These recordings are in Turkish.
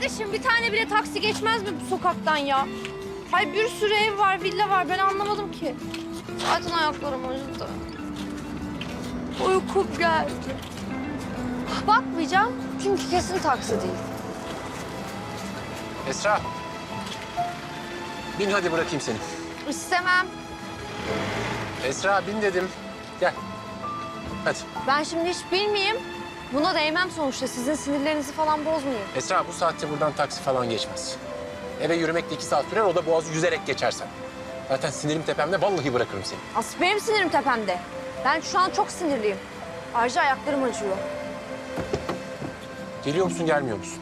kardeşim bir tane bile taksi geçmez mi bu sokaktan ya? Hay bir sürü ev var, villa var. Ben anlamadım ki. Zaten ayaklarım acıdı. Uykum geldi. Bakmayacağım çünkü kesin taksi değil. Esra. Bin hadi bırakayım seni. İstemem. Esra bin dedim. Gel. Hadi. Ben şimdi hiç bilmeyeyim. Buna değmem sonuçta. Sizin sinirlerinizi falan bozmayayım. Esra bu saatte buradan taksi falan geçmez. Eve yürümek de iki saat sürer. O da boğazı yüzerek geçersen. Zaten sinirim tepemde vallahi bırakırım seni. Asıl benim sinirim tepemde. Ben şu an çok sinirliyim. Ayrıca ayaklarım acıyor. Geliyor musun gelmiyor musun?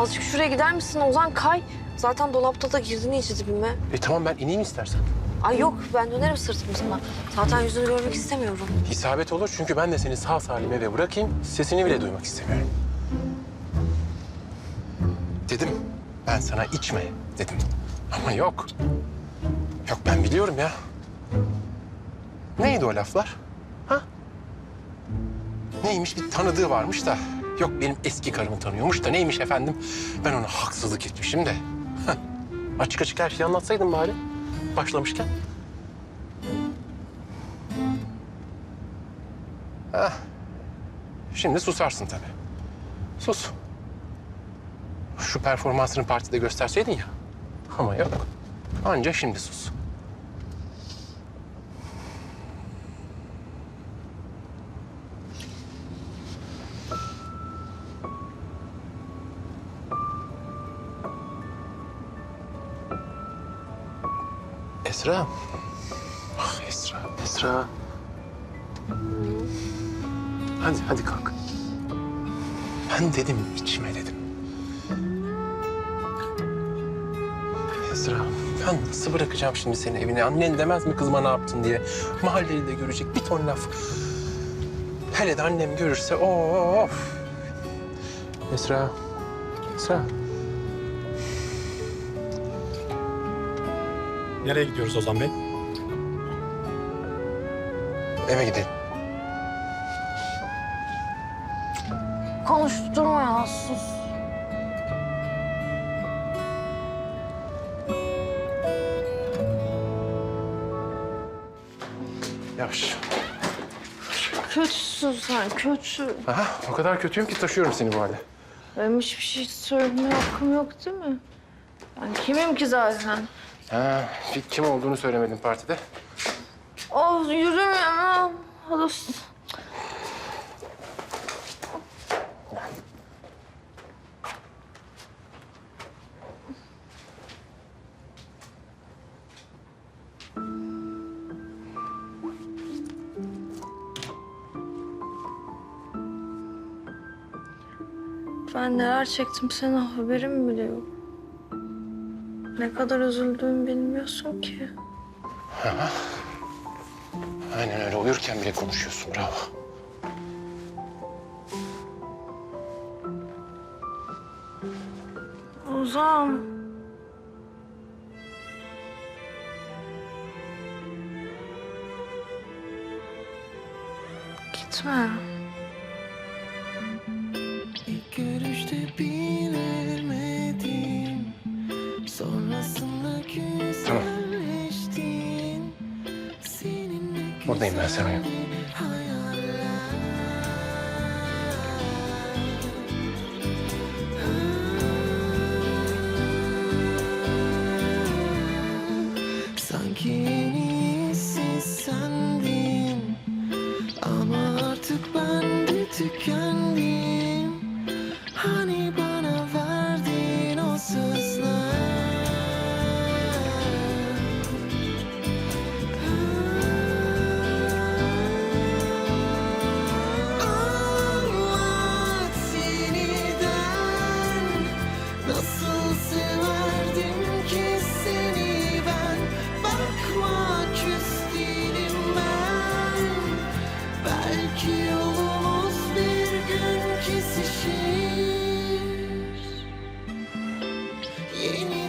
Azıcık şuraya gider misin Ozan? Kay. Zaten dolapta da girdin iyice dibime. E tamam ben ineyim istersen. Ay yok ben dönerim sırtımı sana. Zaten yüzünü görmek istemiyorum. İsabet olur çünkü ben de seni sağ salim eve bırakayım. Sesini bile duymak istemiyorum. Dedim ben sana içme dedim. Ama yok. Yok ben biliyorum ya. Neydi o laflar? Ha? Neymiş bir tanıdığı varmış da. Yok benim eski karımı tanıyormuş da neymiş efendim? Ben ona haksızlık etmişim de. Heh. Açık açık her şeyi anlatsaydın bari. Başlamışken. Heh. Şimdi susarsın tabii. Sus. Şu performansını partide gösterseydin ya. Ama yok. Anca şimdi sus. Esra. Ah Esra, Esra. Hadi, hadi kalk. Ben dedim içme dedim. Esra, ben nasıl bırakacağım şimdi seni evine? Annen demez mi kızıma ne yaptın diye? Mahalleli de görecek bir ton laf. Hele de annem görürse of. Esra, Esra. Nereye gidiyoruz Ozan Bey? Eve gidelim. Konuşturma ya sus. Yavaş. Kötüsün sen kötü. Aha, o kadar kötüyüm ki taşıyorum seni bu halde. Benim hiçbir şey söyleme hakkım yok değil mi? Ben kimim ki zaten? Ha, kim olduğunu söylemedin partide. Oh yürümüyorum. Hadi. Ben neler çektim senin haberin bile yok. Ne kadar üzüldüğümü bilmiyorsun ki. Aynen öyle uyurken bile konuşuyorsun bravo. Ozan. Gitme. Buradayım ben sen Belki yolumuz bir gün kesişir. Yeni